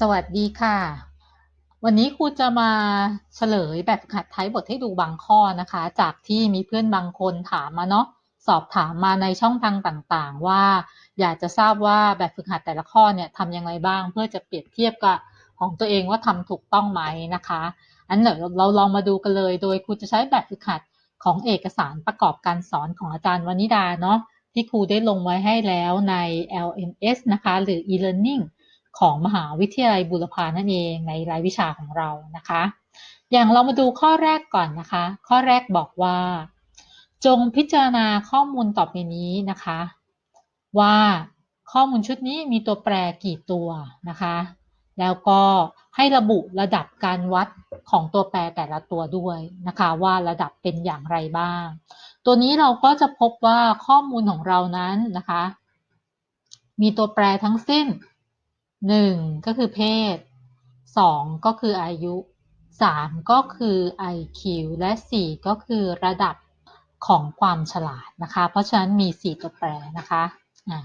สวัสดีค่ะ วันนี้ครูจะมาเฉลยแบบฝึกหัดท้ายบทให้ดูบางข้อนะคะ จากที่มีเพื่อนบางคนถามมาเนาะสอบถามมาในช่องทางต่างๆ ว่า อยากจะทราบว่าแบบฝึกหัดแต่ละข้อเนี่ยทำยังไงบ้าง เพื่อจะเปรียบเทียบกับของตัวเองว่าทำถูกต้องไหมนะคะอันเดี๋ยวเราลองมาดูกันเลย โดยครูจะใช้แบบฝึกหัดของเอกสารประกอบการสอนของอาจารย์วนิดาเนาะที่ครูได้ลงไว้ให้แล้วใน LMS นะคะ หรือ e-learning ของมหาวิทยาลัยบุรพานั่นเองในรายวิชาของเรานะคะ อย่างเรามาดูข้อแรกก่อนนะคะ ข้อแรกบอกว่า จงพิจารณาข้อมูลต่อไปนี้นะคะ ว่าข้อมูลชุดนี้มีตัวแปรกี่ตัวนะคะ แล้วก็ให้ระบุระดับการวัดของตัวแปรแต่ละตัวด้วยนะคะ ว่าระดับเป็นอย่างไรบ้าง ตัวนี้เราก็จะพบว่าข้อมูลของเรานั้นนะคะ มีตัวแปรทั้งสิ้น หนึ่งก็คือเพศสองก็คืออายุสามก็คือ IQ และสี่ก็คือระดับของความฉลาดนะคะ เพราะฉะนั้นมีสี่ตัวแปรนะคะะ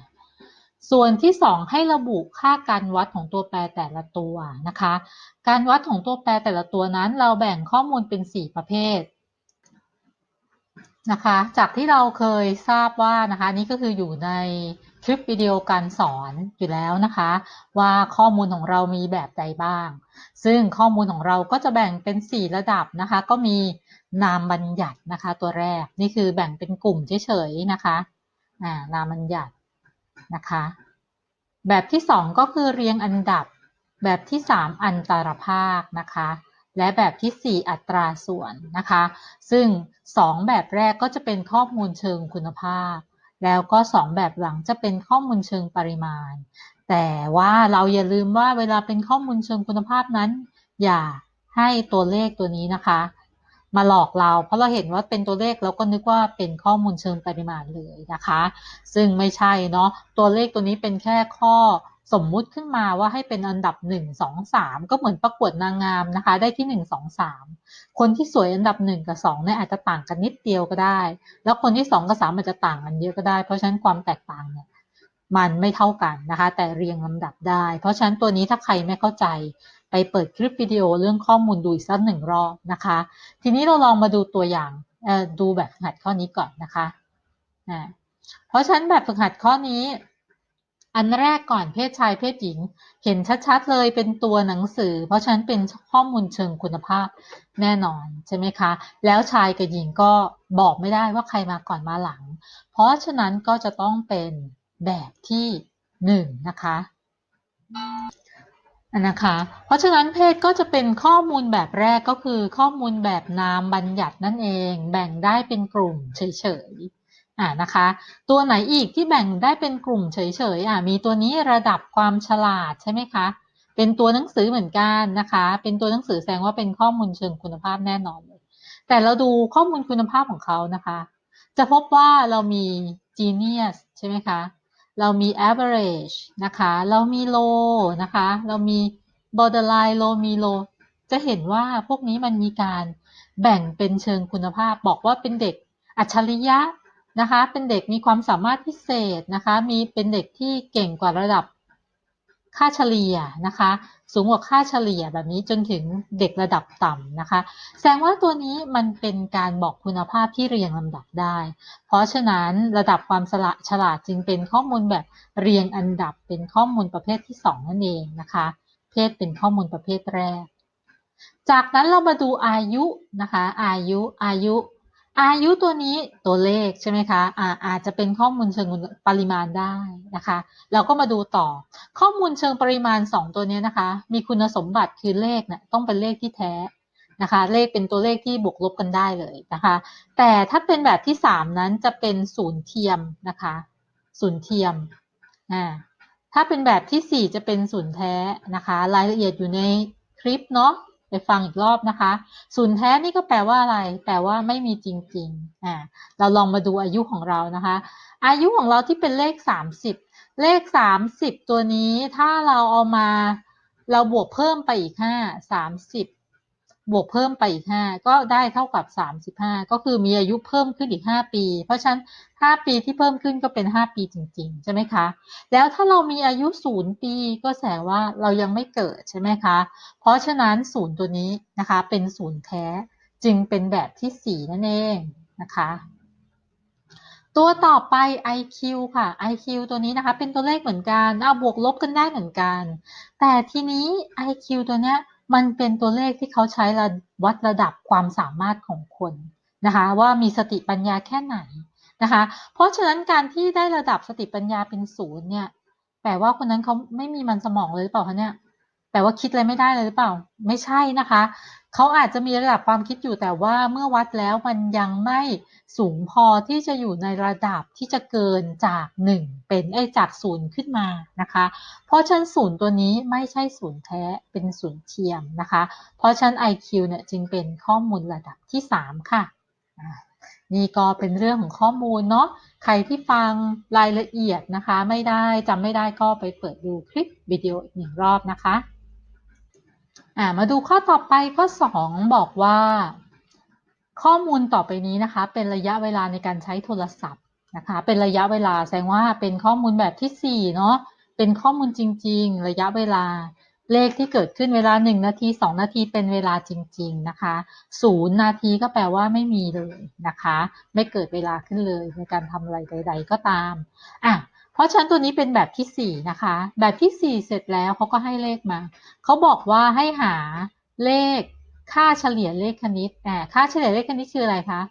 ส่วนที่สองให้ระบุค่าการวัดของตัวแปรแต่ละตัวนะคะ การวัดของตัวแปรแต่ละตัวนั้น เราแบ่งข้อมูลเป็นสี่ประเภทนะคะ จากที่เราเคยทราบว่านะคะนี่ก็คืออยู่ใน คลิปวิดีโอการสอนอยู่แล้วนะคะ ว่าข้อมูลของเรามีแบบใดบ้าง ซึ่งข้อมูลของเราก็จะแบ่งเป็น 4 ระดับนะคะ ก็มีนามบัญญัตินะคะ ตัวแรกนี่คือแบ่งเป็นกลุ่มเฉยๆนะคะอ่านามบัญญัตินะคะ แบบที่ 2 ก็คือเรียงอันดับ แบบที่ 3 อันตรภาคนะคะและแบบที่ 4 อัตราส่วนนะคะ ซึ่ง 2 แบบแรกก็จะเป็นข้อมูลเชิงคุณภาพ แล้วก็ 2 แบบหลังจะเป็นข้อมูลเชิงปริมาณ แต่ว่าเราอย่าลืมว่าเวลาเป็นข้อมูลเชิงคุณภาพนั้น อย่าให้ตัวเลขตัวนี้นะคะ มาหลอกเรา เพราะเราเห็นว่าเป็นตัวเลขเราก็นึกว่าเป็นข้อมูลเชิงปริมาณเลยนะคะ ซึ่งไม่ใช่เนาะตัวเลขตัวนี้เป็นแค่ข้อ สมมุติขึ้นมาว่าให้เป็นอันดับ 1 2 3 ก็เหมือนประกวดนางงามนะคะ ได้ที่ 1 2 3 คนที่สวยอันดับ 1 กับ2เนี่ยอาจจะต่างกันนิดเดียวก็ได้ แล้วคนที่ 2 กับ3อาจจะต่างกันเยอะก็ได้ เพราะฉะนั้นความแตกต่างเนี่ยมันไม่เท่ากันนะคะ แต่เรียงลำดับได้ เพราะฉะนั้นตัวนี้ถ้าใครไม่เข้าใจไปเปิดคลิปวิดีโอเรื่องข้อมูลดูอีกสักหนึ่งรอบนะคะ ทีนี้เราลองมาดูตัวอย่างดูแบบฝึกหัดข้อนี้ก่อนนะคะ เพราะฉะนั้นแบบฝึกหัดข้อนี้ อันแรกก่อนเพศชายเพศหญิง เห็นชัดๆเลยเป็นตัวหนังสือ เพราะฉะนั้นเป็นข้อมูลเชิงคุณภาพแน่นอนใช่ไหมคะ แล้วชายกับหญิงก็บอกไม่ได้ว่าใครมาก่อนมาหลัง เพราะฉะนั้นก็จะต้องเป็นแบบที่หนึ่งนะคะนะคะ เพราะฉะนั้นเพศก็จะเป็นข้อมูลแบบแรกก็คือข้อมูลแบบนามบัญญัตินั่นเอง แบ่งได้เป็นกลุ่มเฉยๆ อ่านะคะ ตัวไหนอีกที่แบ่งได้เป็นกลุ่มเฉยๆอ่ามีตัวนี้ระดับความฉลาดใช่ไหมคะ เป็นตัวหนังสือเหมือนกันนะคะ เป็นตัวหนังสือแสดงว่าเป็นข้อมูลเชิงคุณภาพแน่นอนเลย แต่เราดูข้อมูลคุณภาพของเขานะคะ จะพบว่าเรามี genius ใช่ไหมคะ เรามี average นะคะ เรามี low นะคะ เรามี borderline low มี low จะเห็นว่าพวกนี้มันมีการแบ่งเป็นเชิงคุณภาพ บอกว่าเป็นเด็กอัจฉริยะ นะคะ เป็นเด็กมีความสามารถพิเศษนะคะ มีเป็นเด็กที่เก่งกว่าระดับค่าเฉลี่ยนะคะ สูงกว่าค่าเฉลี่ยแบบนี้จนถึงเด็กระดับต่ำนะคะ แสดงว่าตัวนี้มันเป็นการบอกคุณภาพที่เรียงลำดับได้ เพราะฉะนั้นระดับความฉลาดฉลาดจึงเป็นข้อมูลแบบเรียงอันดับเป็นข้อมูลประเภทที่ 2 นั่นเองนะคะ เพศเป็นข้อมูลประเภทแรก จากนั้นเรามาดูอายุนะคะ อายุอายุ อายุตัวนี้ตัวเลขใช่ไหมคะอาอาจจะเป็นข้อมูลเชิงปริมาณได้นะคะ เราก็มาดูต่อ ข้อมูลเชิงปริมาณ 2 ตัวนี้นะคะ มีคุณสมบัติคือเลขเนะี่ยต้องเป็นเลขที่แท้นะคะ เลขเป็นตัวเลขที่บวกลบกันได้เลยนะคะ แต่ถ้าเป็นแบบที่ 3 นั้นจะเป็นศูนย์เทียมนะคะศูนย์เทียมอ่าถ้าเป็นแบบที่ 4 จะเป็นศูนย์แท้นะคะ รายละเอียดอยู่ในคลิปเนาะ ไปฟังอีกรอบนะคะศูนย์แท้นี่ก็แปลว่าอะไร แปลว่าไม่มีจริงๆอ่าเราลองมาดูอายุของเรานะคะ อายุของเราที่เป็นเลข 30 เลข 30 ตัวนี้ถ้าเราเอามาเราบวกเพิ่มไปอีก 5 30 บวกเพิ่มไปอีก 5 ก็ได้เท่ากับ 35 ก็คือมีอายุเพิ่มขึ้นอีก 5 ปี เพราะฉะนั้น 5 ปีที่เพิ่มขึ้นก็เป็น 5 ปีจริง ๆ ใช่ไหมคะ แล้วถ้าเรามีอายุ 0 ปีก็แสดงว่าเรายังไม่เกิดใช่ไหมคะ เพราะฉะนั้นศูนย์ตัวนี้นะคะเป็นศูนย์แท้จึงเป็นแบบที่ 4 นั่นเองนะคะ ตัวต่อไป IQ ค่ะ IQ ตัวนี้นะคะเป็นตัวเลขเหมือนกันเอาบวกลบกันได้เหมือนกัน แต่ทีนี้ IQ ตัวเนี้ย มันเป็นตัวเลขที่เขาใช้วัดระดับความสามารถของคนนะคะว่ามีสติปัญญาแค่ไหนนะคะ เพราะฉะนั้นการที่ได้ระดับสติปัญญาเป็นศูนย์เนี่ยแปลว่าคนนั้นเขาไม่มีมันสมองเลยหรือเปล่าคะเนี่ยแปลว่าคิดอะไรไม่ได้เลยหรือเปล่า ไม่ใช่นะคะ เขาอาจจะมีระดับความคิดอยู่แต่ว่าเมื่อวัดแล้วมันยังไม่สูงพอที่จะอยู่ในระดับที่จะเกินจาก 1 เป็นไอจากศูนย์ขึ้นมานะคะ เพราะชั้นศูนย์ตัวนี้ไม่ใช่ศูนย์แท้เป็นศูนย์เทียมนะคะ เพราะฉะนั้น IQ เนี่ยจึงเป็นข้อมูลระดับที่ 3 ค่ะนี่ก็เป็นเรื่องของข้อมูลเนาะใครที่ฟังรายละเอียดนะคะ ไม่ได้จำไม่ได้ก็ไปเปิดดูคลิปวิดีโออีกหนึ่งรอบนะคะ มาดูข้อต่อไปข้อ 2 บอกว่า ข้อมูลต่อไปนี้นะคะ เป็นระยะเวลาในการใช้โทรศัพท์นะคะ เป็นระยะเวลาแสดงว่าเป็นข้อมูลแบบที่4เนาะเป็นข้อมูลจริง ๆ ระยะเวลาเลขที่เกิดขึ้นเวลา 1 นาที 2 นาทีเป็นเวลาจริง ๆ นะคะ0นาทีก็แปลว่าไม่มีเลยนะคะ ไม่เกิดเวลาขึ้นเลยในการทำอะไรใด ๆ ก็ตามอะ เพราะฉะนั้นตัวนี้เป็นแบบที่ 4 นะคะ แบบที่ 4 เสร็จแล้วเขาก็ให้เลขมา เขาบอกว่าให้หาเลขค่าเฉลี่ยเลขคณิตอ่าค่าเฉลี่ยเลขคณิตคืออะไรคะ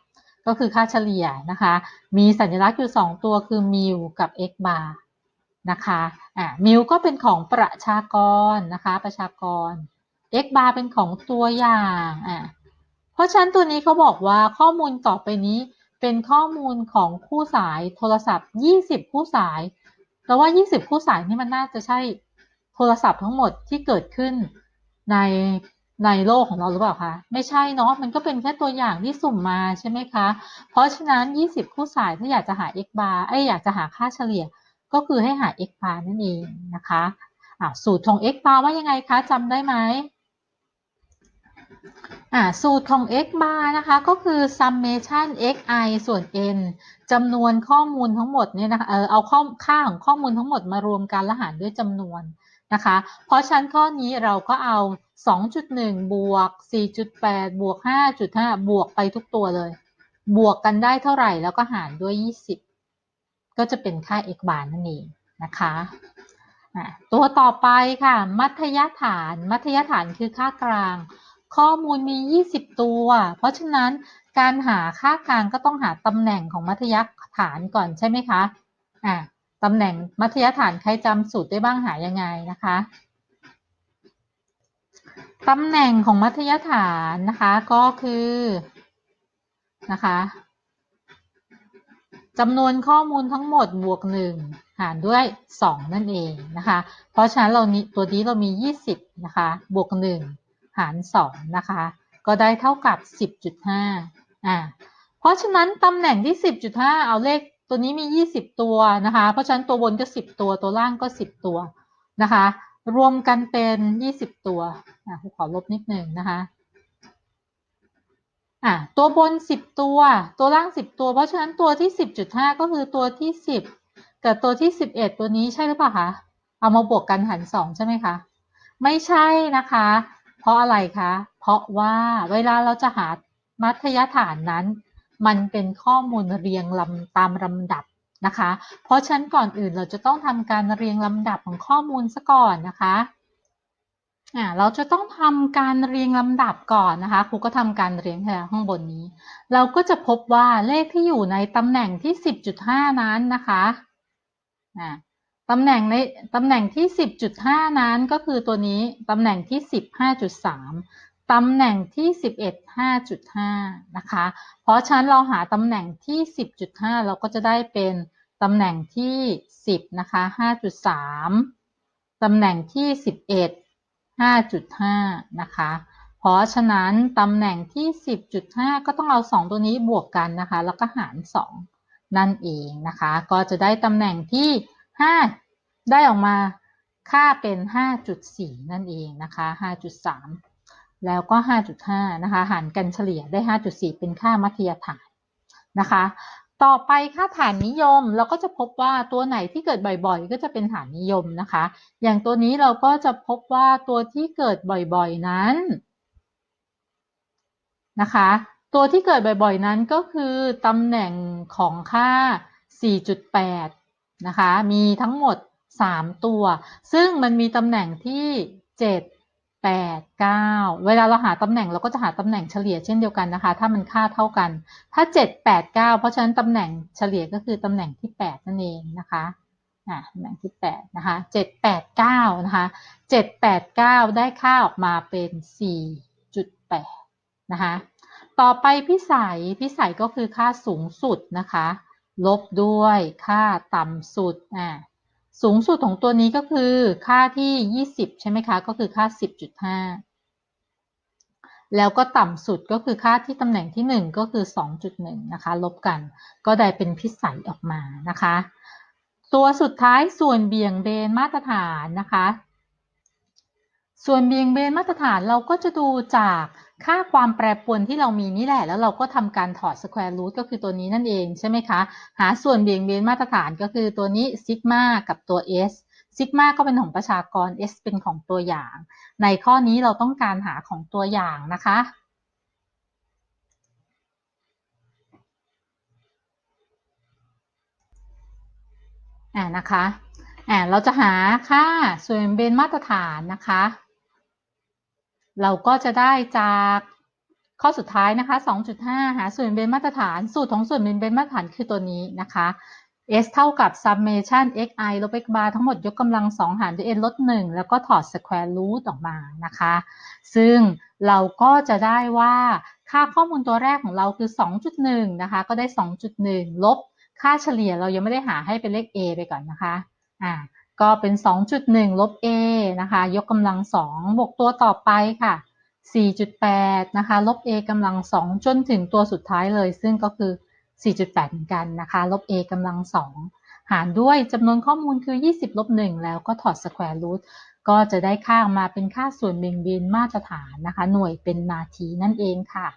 ก็คือค่าเฉลี่ยนะคะ มีสัญลักษณ์อยู่ 2 ตัวคือมิวกับ x bar นะคะอ่ามิวก็เป็นของประชากรนะคะ ประชากร x bar เป็นของตัวอย่างอ่าเพราะฉะนั้นตัวนี้เขาบอกว่าข้อมูลต่อไปนี้ เป็นข้อมูลของคู่สายโทรศัพท์ 20 คู่สายแต่ว่า 20 คู่สายนี่มันน่าจะใช่โทรศัพท์ทั้งหมดที่เกิดขึ้นในในโลกของเราหรือเปล่าคะไม่ใช่เนาะมันก็เป็นแค่ตัวอย่างที่สุ่มมาใช่ไหมคะ เพราะฉะนั้น 20 คู่สายถ้าอยากจะหา x bar ไอ้อยากจะหาค่าเฉลี่ย ก็คือให้หา x bar นั่นเองนะคะะสูตรของ x bar ว่ายังไงคะจำได้ไหม อ่าสูตรของ x bar นะคะก็คือ summation xi ส่วน n จำนวนข้อมูลทั้งหมดเนี่ยนะคะเออเอาข้อค่าของข้อมูลทั้งหมดมารวมกันและหารด้วยจำนวนนะคะ เพราะฉะนั้นข้อนี้เราก็เอา 2.1 บวก 4.8 บวก 5.5 บวกไปทุกตัวเลย บวกกันได้เท่าไหร่แล้วก็หารด้วย 20 ก็จะเป็นค่า x bar นั่นเองนะคะตัวต่อไปค่ะ มัธยฐาน มัธยฐานคือค่ากลาง ข้อมูลมี 20 ตัว เพราะฉะนั้นการหาค่ากลางก็ต้องหาตำแหน่งของมัธยฐานก่อนใช่ไหมคะอ่าตำแหน่งมัธยฐานใครจำสูตรได้บ้างหายังไงนะคะตำแหน่งของมัธยฐานนะคะก็คือนะคะจำนวนข้อมูลทั้งหมดบวก 1 หารด้วย 2 นั่นเองนะคะ เพราะฉะนั้นเรานี้ตัวนี้เรามี 20 นะคะ บวก 1 หาร 2 นะคะ ก็ได้เท่ากับ 10.5อ่าเพราะฉะนั้นตำแหน่งที่ 10.5 เอาเลขตัวนี้มี 20 ตัวนะคะ เพราะฉะนั้นตัวบนก็ 10 ตัวตัวล่างก็ 10 ตัวนะคะ รวมกันเป็น 20 ตัวอะขอลบนิดหนึ่งนะคะอะตัวบน 10 ตัว ตัวล่าง 10 ตัว เพราะฉะนั้นตัวที่ 10.5 ก็คือตัวที่ 10 กับตัวที่ 11 ตัวนี้ใช่หรือเปล่าคะ เอามาบวกกันหาร2ใช่ไหมคะ ไม่ใช่นะคะ เพราะอะไรคะ เพราะว่าเวลาเราจะหามัธยฐานนั้น มันเป็นข้อมูลเรียงลำตามลำดับนะคะ เพราะฉะนั้นก่อนอื่นเราจะต้องทำการเรียงลำดับของข้อมูลซะก่อนนะคะอ่าเราจะต้องทำการเรียงลำดับก่อนนะคะครูก็ทำการเรียงแค่ข้างบนนี้ เราก็จะพบว่าเลขที่อยู่ในตำแหน่งที่ 10.5 นั้นนะคะอ่า ตำแหน่งในตำแหน่งที่ 10.5 นั้นก็คือตัวนี้ ตำแหน่งที่ 15.3 ตำแหน่งที่ 11 5.5 นะคะ เพราะฉะนั้นเราหาตำแหน่งที่ 10.5 เราก็จะได้เป็นตำแหน่งที่ 10 นะคะ 5.3 ตำแหน่งที่ 11 5.5 นะคะ เพราะฉะนั้นตำแหน่งที่ 10.5 ก็ต้องเอา 2 ตัวนี้บวกกันนะคะ แล้วก็หาร 2 นั่นเองนะคะ ก็จะได้ตำแหน่งที่ ได้ออกมาค่าเป็น 5.4 นั่นเองนะคะ 5.3 แล้วก็ 5.5 นะคะ หารกันเฉลี่ยได้ 5.4 เป็นค่ามัธยฐานนะคะ ต่อไปค่าฐานนิยมเราก็จะพบว่าตัวไหนที่เกิดบ่อยๆ ก็จะเป็นฐานนิยมนะคะ อย่างตัวนี้เราก็จะพบว่าตัวที่เกิดบ่อยๆนั้นนะคะ ตัวที่เกิดบ่อยๆนั้นก็คือตำแหน่งของค่า 4.8 นะคะ มีทั้งหมด 3ตัว ซึ่งมันมีตำแหน่งที่7 8 9เวลาเราหาตำแหน่งเราก็จะหาตำแหน่งเฉลี่ยเช่นเดียวกันนะคะ ถ้ามันค่าเท่ากัน ถ้า7 8 9เพราะฉะนั้นตำแหน่งเฉลี่ยก็คือตำแหน่งที่8นั่นเองนะคะอ่าตำแหน่งที่8นะคะ7 8 9นะคะ7 8 9ได้ค่าออกมาเป็น4.8นะคะต่อไปพิสัยพิสัยก็คือค่าสูงสุดนะคะ ลบด้วยค่าต่ำสุดอ่า สูงสุดของตัวนี้ก็คือค่าที่ 20 ใช่ไหมคะ ก็คือค่า 10.5 แล้วก็ต่ำสุดก็คือค่าที่ตำแหน่งที่ 1 ก็คือ 2.1 นะคะ ลบกัน ก็ได้เป็นพิสัยออกมานะคะ ตัวสุดท้ายส่วนเบี่ยงเบนมาตรฐานนะคะ ส่วนเบี่ยงเบนมาตรฐานเราก็จะดูจาก ค่าความแปรปรวนที่เรามีนี่แหละ แล้วเราก็ทำการถอด square root ก็คือตัวนี้นั่นเองใช่ไหมคะ หาส่วนเบี่ยงเบนมาตรฐานก็คือตัวนี้ซิกมากับตัว s ซิกมาก็เป็นของประชากร s เป็นของตัวอย่าง ในข้อนี้เราต้องการหาของตัวอย่างนะคะ อ่านะคะอ่าเราจะหาค่าส่วนเบนมาตรฐานนะคะ เราก็จะได้จากข้อสุดท้ายนะคะ 2.5 หาส่วนเบนมาตรฐาน สูตรของส่วนเบนเบนมาตรฐานคือตัวนี้นะคะ s เท่ากับ summation xi ลบ x bar ทั้งหมดยกกำลัง 2 หารด้วย n ลด 1 แล้วก็ถอด square root ออกมานะคะ ซึ่งเราก็จะได้ว่าค่าข้อมูลตัวแรกของเราคือ 2.1 นะคะ ก็ได้ 2.1 ลบ ค่าเฉลี่ยเรายังไม่ได้หาให้เป็นเลข a ไปก่อนนะคะ อ่า ก็เป็น 2.1 ลบ a นะคะ ยกกำลัง 2 บวกตัวต่อไปค่ะ 4.8 นะคะ ลบ a กำลัง 2 จนถึงตัวสุดท้ายเลย ซึ่งก็คือ 4.8 เหมือนกันนะคะ ลบ a กำลัง 2 หารด้วยจำนวนข้อมูลคือ 20 ลบ 1 แล้วก็ถอด square root ก็จะได้ค่ามาเป็นค่าส่วนเบี่ยงเบนมาตรฐานนะคะ หน่วยเป็นนาทีนั่นเองค่ะ